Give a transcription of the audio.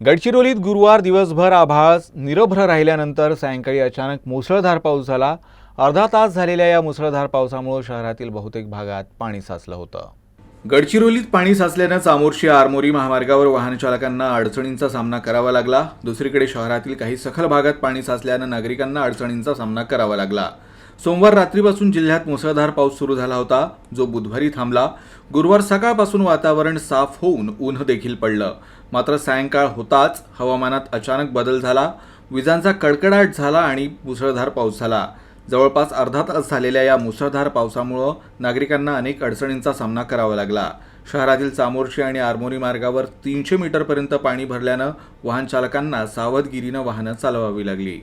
गडचिरोलीत गुरुवार दिवसभर आभाळ निरभ्र राहिल्यानंतर सायंकाळी अचानक मुसळधार पाऊस झाला. अर्धा तास झालेल्या या मुसळधार पावसामुळे शहरातील बहुतेक भागात पाणी साचलं होतं. गडचिरोलीत पाणी साचल्यानं चामोर्शी आरमोरी महामार्गावर वाहन चालकांना अडचणींचा सामना करावा लागला. दुसरीकडे शहरातील काही सखल भागात पाणी साचल्यानं नागरिकांना अडचणींचा सामना करावा लागला. सोमवार रात्रीपासून जिल्ह्यात मुसळधार पाऊस सुरू झाला होता जो बुधवारी थांबला. गुरुवार सकाळपासून वातावरण साफ होऊन ऊन देखील पडलं. मात्र सायंकाळ होताच हवामानात अचानक बदल झाला. विजांचा कडकडाट झाला आणि मुसळधार पाऊस झाला. जवळपास अर्धा तास झालेल्या या मुसळधार पावसामुळं नागरिकांना अनेक अडचणींचा सामना करावा लागला. शहरातील चामोर्शी आणि आरमोरी मार्गावर तीनशे मीटरपर्यंत पाणी भरल्यानं वाहन चालकांना सावधगिरीनं वाहनं चालवावी लागली.